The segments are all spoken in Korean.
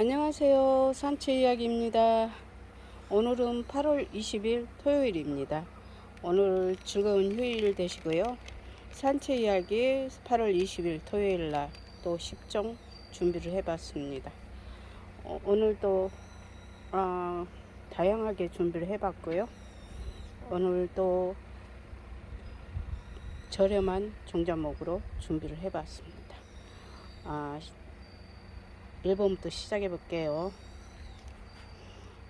안녕하세요. 산채 이야기입니다. 오늘은 8월 20일 토요일입니다. 오늘 즐거운 휴일 되시고요. 산채 이야기 8월 20일 토요일 날 또 10종 준비를 해봤습니다. 어, 오늘도 어, 다양하게 준비를 해봤고요. 오늘 또 저렴한 종자목으로 준비를 해봤습니다. 아, 1번부터 시작해 볼게요.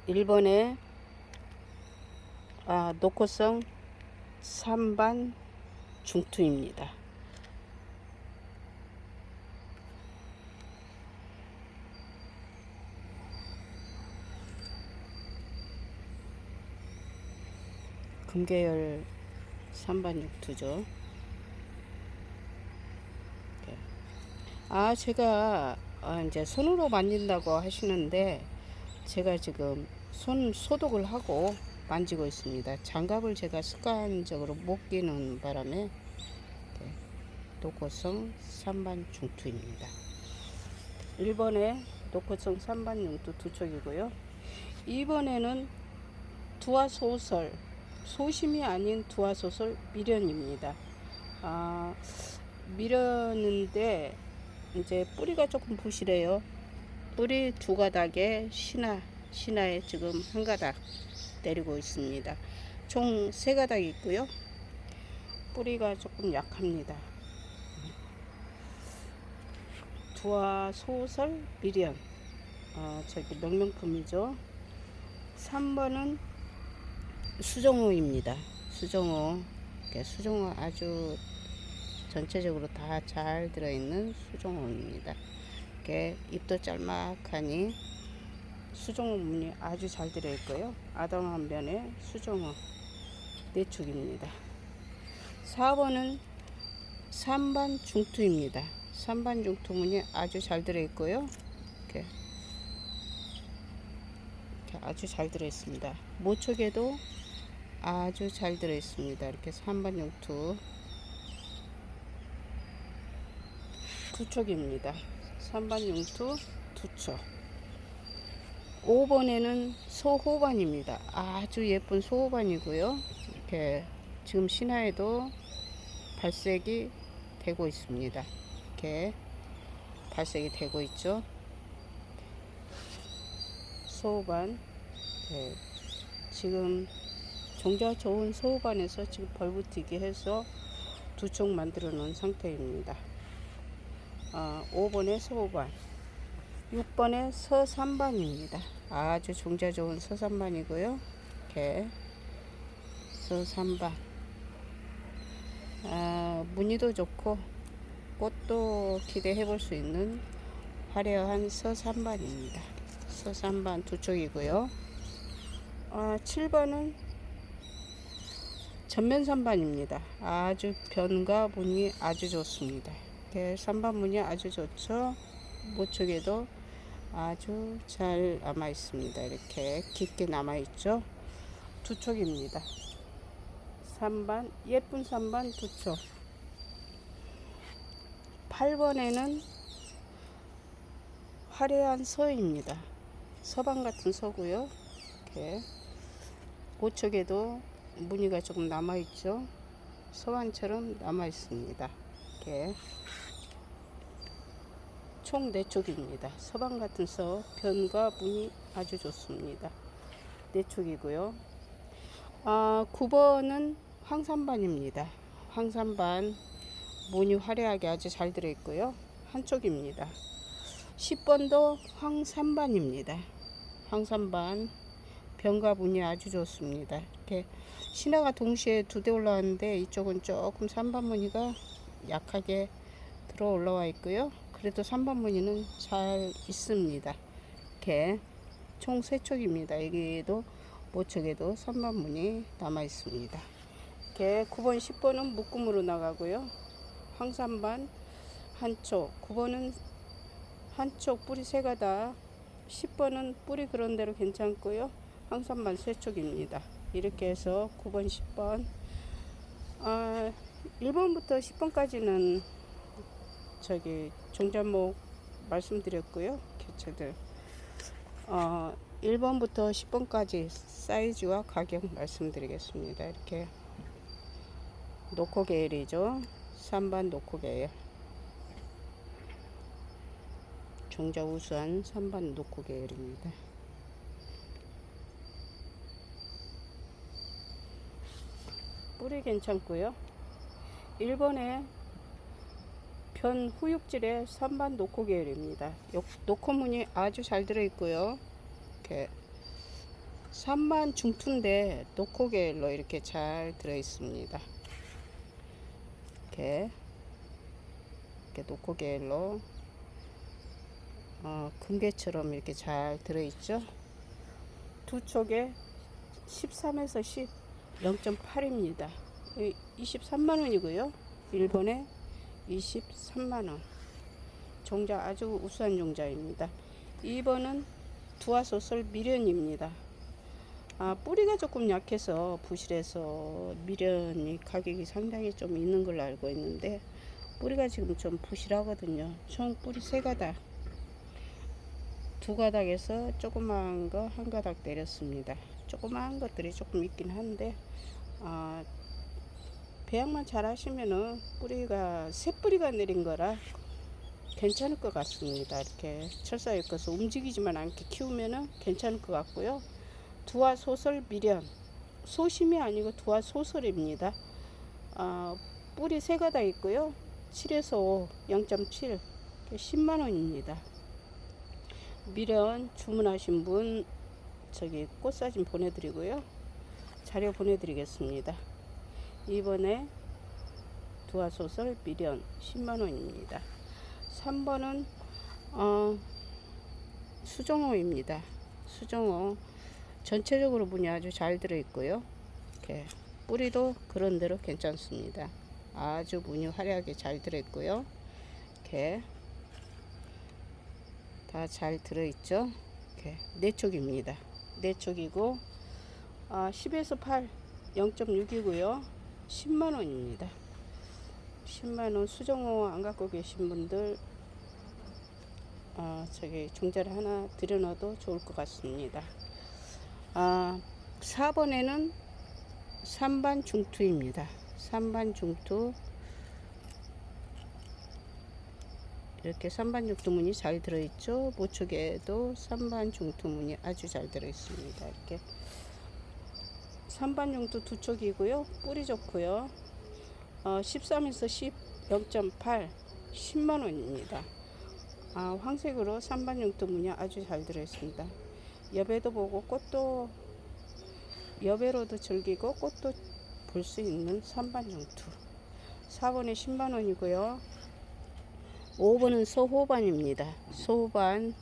1번에 아, 녹호성 3반 중투입니다. 금계열 3반 육투죠. 이렇게. 아, 제가 아, 이제 손으로 만진다고 하시는데 제가 지금 손 소독을 하고 만지고 있습니다. 장갑을 제가 습관적으로 못 끼는 바람에 이렇게 녹호성 3반 중투입니다. 1번에 녹호성 3반 중투 두 촉이고요. 2번에는 두화 소설 소심이 아닌 두화 소설 미련입니다. 아, 미련인데 이제 뿌리가 조금 부실해요. 뿌리 두 가닥에 신화, 신화에 지금 한 가닥 내리고 있습니다. 총 세 가닥 있고요. 뿌리가 조금 약합니다. 두화 소설 미련. 어, 저기 명명품이죠. 3번은 수정호입니다. 수정호. 수정호 아주 전체적으로 다 잘 들어있는 수종호입니다. 이렇게 잎도 짤막하니 수종호 무늬 아주 잘 들어있고요. 아담 한 변에 수종호 내축입니다. 4번은 3반 중투입니다. 3반 중투 무늬 아주 잘 들어있고요. 이렇게, 이렇게 아주 잘 들어있습니다. 모촉에도 아주 잘 들어있습니다. 이렇게 3반 중투 두촉입니다. 3반 용투 두촉. 5번에는 소호반입니다. 아주 예쁜 소호반이고요. 이렇게 지금 신화에도 발색이 되고 있습니다. 이렇게 발색이 되고 있죠. 소호반. 네. 지금 종자 좋은 소호반에서 지금 벌붙이기 해서 두촉 만들어 놓은 상태입니다. 어, 5번에 서호반 6번에 서삼반입니다. 아주 종자 좋은 서삼반이고요. 이렇게 서삼반 아, 무늬도 좋고 꽃도 기대해 볼 수 있는 화려한 서삼반입니다. 서삼반 두 쪽이고요. 아, 7번은 전면 삼반입니다. 아주 변과 무늬 아주 좋습니다. 이렇게 3번 무늬 아주 좋죠. 모촉에도 아주 잘 남아 있습니다. 이렇게 깊게 남아 있죠. 두 촉입니다. 3반 예쁜 3반 두 촉. 8번에는 화려한 서입니다. 서방 같은 서고요. 이렇게 모촉에도 무늬가 조금 남아 있죠. 서반처럼 남아 있습니다. 이렇게 총 4촉입니다. 서방 같은 서 변과 무늬 아주 좋습니다. 4촉이고요. 아, 9번은 황산반입니다. 황산반 무늬 화려하게 아주 잘 들어있고요. 한쪽입니다. 10번도 황산반입니다. 황산반 변과 무늬 아주 좋습니다. 이렇게 신화가 동시에 두 대 올라왔는데 이쪽은 조금 산반 무늬가 약하게 들어 올라와 있고요. 그래도 3번 무늬는 잘 있습니다. 이렇게 총 3촉입니다. 여기에도 모척에도 3번 무늬 남아 있습니다. 이렇게 9번, 10번은 묶음으로 나가고요. 황산반 한쪽, 9번은 한쪽 뿌리 세 가닥, 10번은 뿌리 그런 대로 괜찮고요. 황산반 세 촉입니다. 이렇게 해서 9번, 10번, 아, 1번부터 10번까지는 저기 종자목 말씀드렸고요. 개체들 어, 1번부터 10번까지 사이즈와 가격 말씀드리겠습니다. 이렇게 노코 계열이죠. 3번 노코 계열. 종자 우수한 3번 노코 계열입니다. 뿌리 괜찮고요. 1번에 편 후육질의 3반 노코 계열입니다. 요- 노코 무늬 아주 잘 들어있고요. 이렇게 3반 중투인데 노코 계열로 이렇게 잘 들어있습니다. 이렇게 이렇게 노코 계열로 어, 금괴처럼 이렇게 잘 들어있죠. 두 촉에 13에서 10, 0.8입니다. 23만 원이고요. 일본에 23만 원. 종자 아주 우수한 종자입니다. 2번은 두화소설 미련입니다. 아, 뿌리가 조금 약해서 부실해서 미련이 가격이 상당히 좀 있는 걸로 알고 있는데 뿌리가 지금 좀 부실하거든요. 총 뿌리 세 가닥. 두 가닥에서 조그마한 거한 가닥 내렸습니다. 조그마한 것들이 조금 있긴 한데 아, 배양만 잘 하시면은 뿌리가 새 뿌리가 내린 거라 괜찮을 것 같습니다. 이렇게 철사 엮어서 움직이지만 않게 키우면은 괜찮을 것 같고요. 두화 소설 미련 소심이 아니고 두화 소설입니다. 아, 뿌리 세 가닥 있고요. 7에서 5, 0.7, 10만 원입니다. 미련 주문하신 분 저기 꽃 사진 보내드리고요. 자료 보내드리겠습니다. 이번에 두화소설 미련 10만원입니다. 3번은 어, 수정호입니다. 수정호 전체적으로 문이 아주 잘 들어있고요. 이렇게 뿌리도 그런대로 괜찮습니다. 아주 문이 화려하게 잘 들어있고요. 이렇게 다 잘 들어있죠. 이렇게 네 촉입니다. 네 아, 10에서 8 0.6이고요. 10만 원입니다. 10만 원 수정호 안 갖고 계신 분들 아, 저기 종자를 하나 들여놔도 좋을 것 같습니다. 아, 4번에는 3반 중투입니다. 3반 중투 이렇게 3반 중투문이 잘 들어있죠. 모촉에도 3반 중투문이 아주 잘 들어있습니다. 이렇게 3반 중투 두 촉이고요. 뿌리 좋고요. 어, 13에서 10, 0.8, 10만 원입니다. 아, 황색으로 3반 중투 문이 아주 잘 들어있습니다. 여배도 보고 꽃도 여배로도 즐기고 꽃도 볼 수 있는 3반 중투. 4번에 10만 원이고요. 5번은 소호반입니다. 소호반.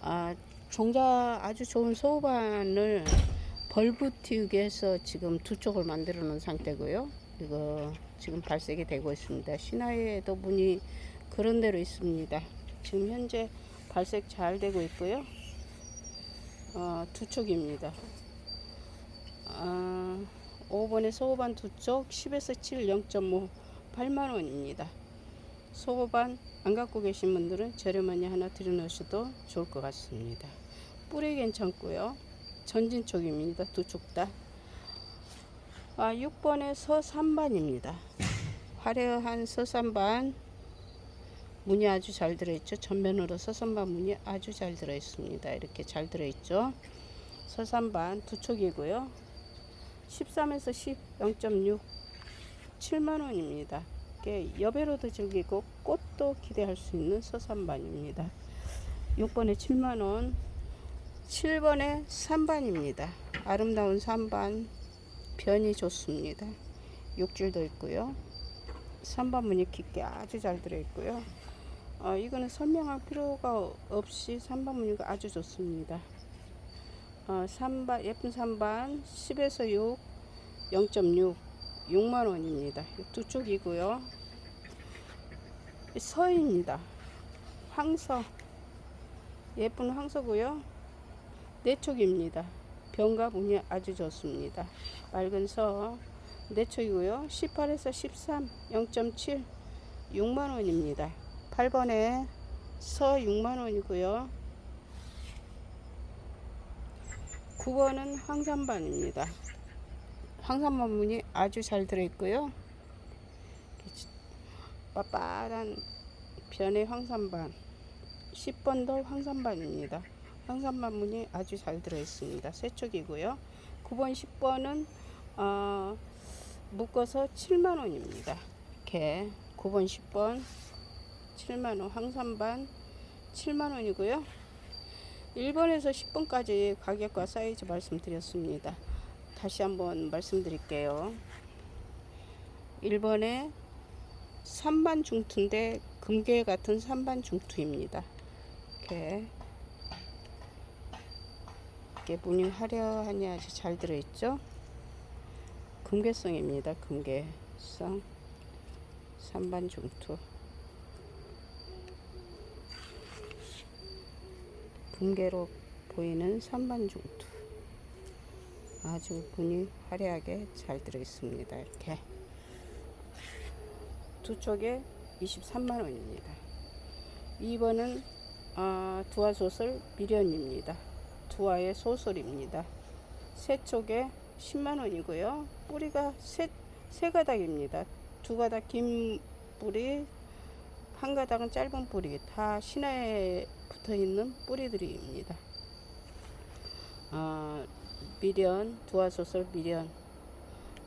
아, 종자 아주 좋은 소호반을 벌브티육에서 지금 두 쪽을 만들어 놓은 상태고요. 이거 지금 발색이 되고 있습니다. 신화에도 문이 그런 대로 있습니다. 지금 현재 발색 잘 되고 있고요. 어, 두 촉입니다. 아, 5번에 소호반 두 쪽 10에서 7 0.5 8만 원입니다. 소호반 안 갖고 계신 분들은 저렴하니 하나 들여놓으셔도 좋을 것 같습니다. 뿌리 괜찮고요. 전진 쪽입니다. 두 쪽 다. 아, 6번에 서산반입니다. 화려한 서산반 문이 아주 잘 들어있죠. 전면으로 서산반 문이 아주 잘 들어있습니다. 이렇게 잘 들어있죠. 서산반 두 촉이고요. 13에서 10, 0.6, 7만 원입니다. 이게 여배로도 즐기고 꽃도 기대할 수 있는 서산반입니다. 6번에 7만 원, 7번에 3반입니다. 아름다운 3반 변이 좋습니다. 육질도 있고요. 3반 무늬 깊게 아주 잘 들어있고요. 어, 이거는 설명할 필요가 없이 3반 무늬가 아주 좋습니다. 어, 3반, 예쁜 3반 10에서 6, 0.6, 6만 원입니다. 두 쪽이고요. 서입니다. 황서 예쁜 황서고요. 네 촉입니다. 병과 문이 아주 좋습니다. 맑은 서, 네 촉이고요. 18에서 13, 0.7, 6만 원입니다. 8번에 서 6만 원이고요. 9번은 황산반입니다. 황산반 문이 아주 잘 들어있고요. 빳빳한 변의 황산반 10번도 황산반입니다. 황산반 문이 아주 잘 들어있습니다. 세 쪽이고요. 9번, 10번은 어, 묶어서 7만원입니다. 이렇게 9번, 10번 7만원 황산반 7만원이고요. 1번에서 10번까지 가격과 사이즈 말씀드렸습니다. 다시 한번 말씀드릴게요. 1번에 3반 중투인데 금괴 같은 3반 중투입니다. 이렇게 이렇게 문이 화려하니 아주 잘 들어있죠. 금괴성입니다. 금괴성 3반 중투 금괴로 보이는 3반 중투 아주 문이 화려하게 잘 들어있습니다. 이렇게 두 쪽에 23만 원입니다. 2번은 아, 두화 소설 미련입니다. 두화의 소설입니다. 세 쪽에 10만 원이고요. 뿌리가 세, 세 가닥입니다. 두 가닥 긴 뿌리, 한 가닥은 짧은 뿌리, 다 신화에 붙어 있는 뿌리들입니다. 아, 미련, 두화 소설 미련.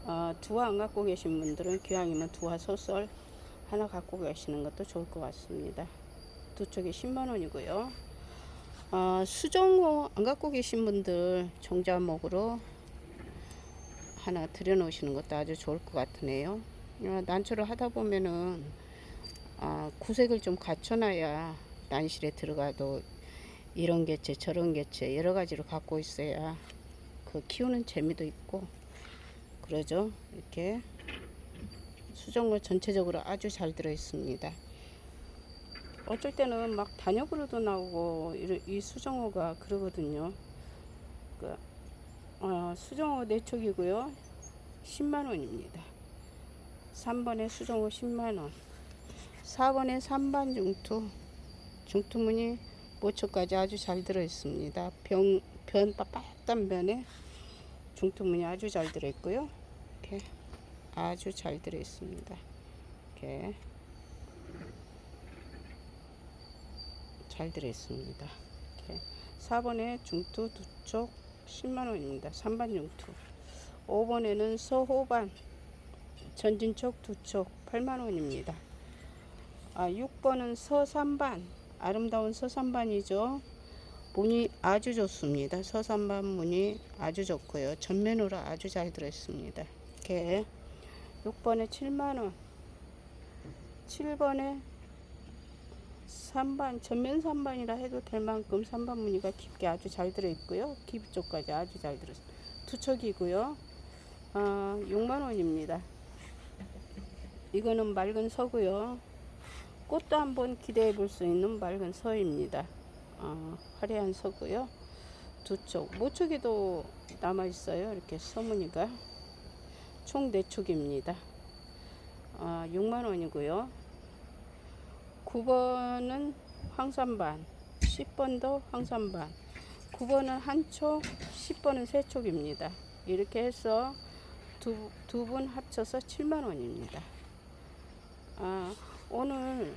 아, 두화 안 갖고 계신 분들은 기왕이면 두화 소설 하나 갖고 계시는 것도 좋을 것 같습니다. 두 쪽에 10만 원이고요. 아, 수정호 안 갖고 계신 분들 종자목으로 하나 들여놓으시는 것도 아주 좋을 것 같으네요. 아, 난초를 하다 보면은 아, 구색을 좀 갖춰놔야 난실에 들어가도 이런 개체 저런 개체 여러 가지로 갖고 있어야 그 키우는 재미도 있고 그러죠. 이렇게 수정물 전체적으로 아주 잘 들어 있습니다. 어쩔 때는 막 단역으로도 나오고 이, 이 수정호가 그러거든요. 그, 어, 수정호 4촉이고요. 10만 원입니다. 3번에 수정호 10만 원. 4번에 3반 중투. 중투문이 모초까지 아주 잘 들어 있습니다. 병, 변 빳빳한 변에 중투문이 아주 잘 들어 있고요. 이렇게 아주 잘 들어 있습니다. 이렇게 잘 들어 있습니다. 이렇게 4번에 중투 두쪽 10만 원입니다. 3반 중투. 5번에는 서호반 전진쪽 두쪽 8만 원입니다. 아, 6번은 서산반 아름다운 서산반이죠. 문이 아주 좋습니다. 서산반 문이 아주 좋고요. 전면으로 아주 잘 들어있습니다. 이렇게 6번에 7만원 7번에 3반 전면 3반이라 해도 될 만큼 3반 무늬가 깊게 아주 잘 들어있고요. 기부 쪽까지 아주 잘 들어있습니다. 투척이고요. 아, 6만원입니다. 이거는 맑은 서고요. 꽃도 한번 기대해 볼 수 있는 맑은 서입니다. 어, 화려한 서고요. 두 쪽, 모쪽에도 남아 있어요. 이렇게 서무늬가 총네 촉입니다. 어, 6만 원이고요. 9번은 황산반, 10번도 황산반, 9번은 한 촉, 10번은 세 촉입니다. 이렇게 해서 두두분 합쳐서 7만 원입니다. 아, 오늘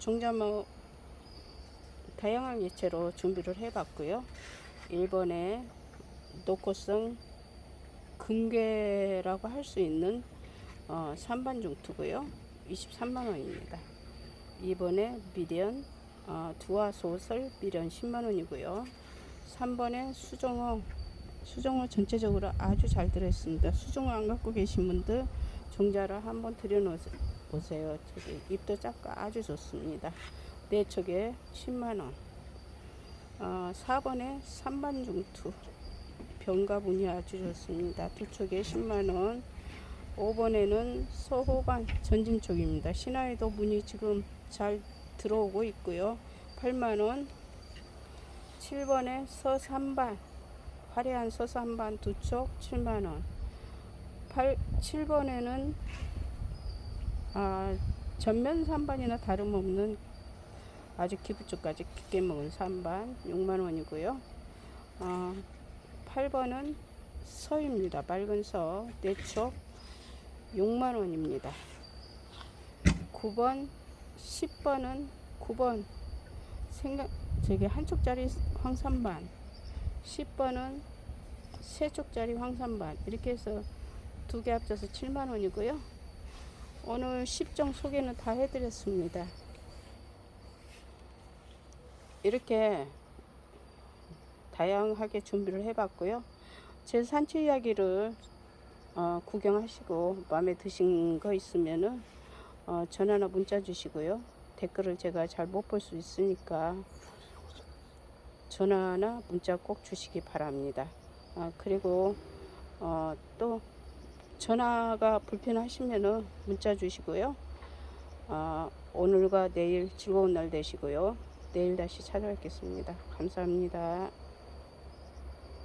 종자목 다양한 예체로 준비를 해봤고요. 1번에 노코성 금괴라고 할 수 있는 어, 3반 중투고요. 23만 원입니다. 2번에 미련 어, 두화 소설 미련 10만 원이고요. 3번에 수정어 수정어 전체적으로 아주 잘 들어있습니다. 수정어 안 갖고 계신 분들 종자를 한번 들여놓으세요. 저기 잎도 작고 아주 좋습니다. 네 촉에 10만원. 어, 4번에 3반 중투. 병가 문이 아주 좋습니다. 두 촉에 10만원. 5번에는 서호반 전진 쪽입니다. 신화에도 문이 지금 잘 들어오고 있고요. 8만원. 7번에 서산반. 화려한 서산반 두촉 7만원. 8, 7번에는 아, 전면 3반이나 다름없는 아주 기부 쪽까지 깊게 먹은 3반 6만 원이고요. 아, 8번은 서입니다. 맑은 서. 내촉 6만 원입니다. 9번, 10번은 9번 생각 저기 한쪽짜리 황산반 10번은 세 쪽짜리 황산반 이렇게 해서 두 개 합쳐서 7만 원이고요. 오늘 10종 소개는 다 해드렸습니다. 이렇게 다양하게 준비를 해봤고요. 제 산책 이야기를 어, 구경하시고 마음에 드신 거 있으면은 어, 전화나 문자 주시고요. 댓글을 제가 잘 못 볼 수 있으니까 전화나 문자 꼭 주시기 바랍니다. 아, 그리고 어, 또 전화가 불편하시면은 문자 주시고요. 아, 오늘과 내일 즐거운 날 되시고요. 내일 다시 찾아뵙겠습니다. 감사합니다.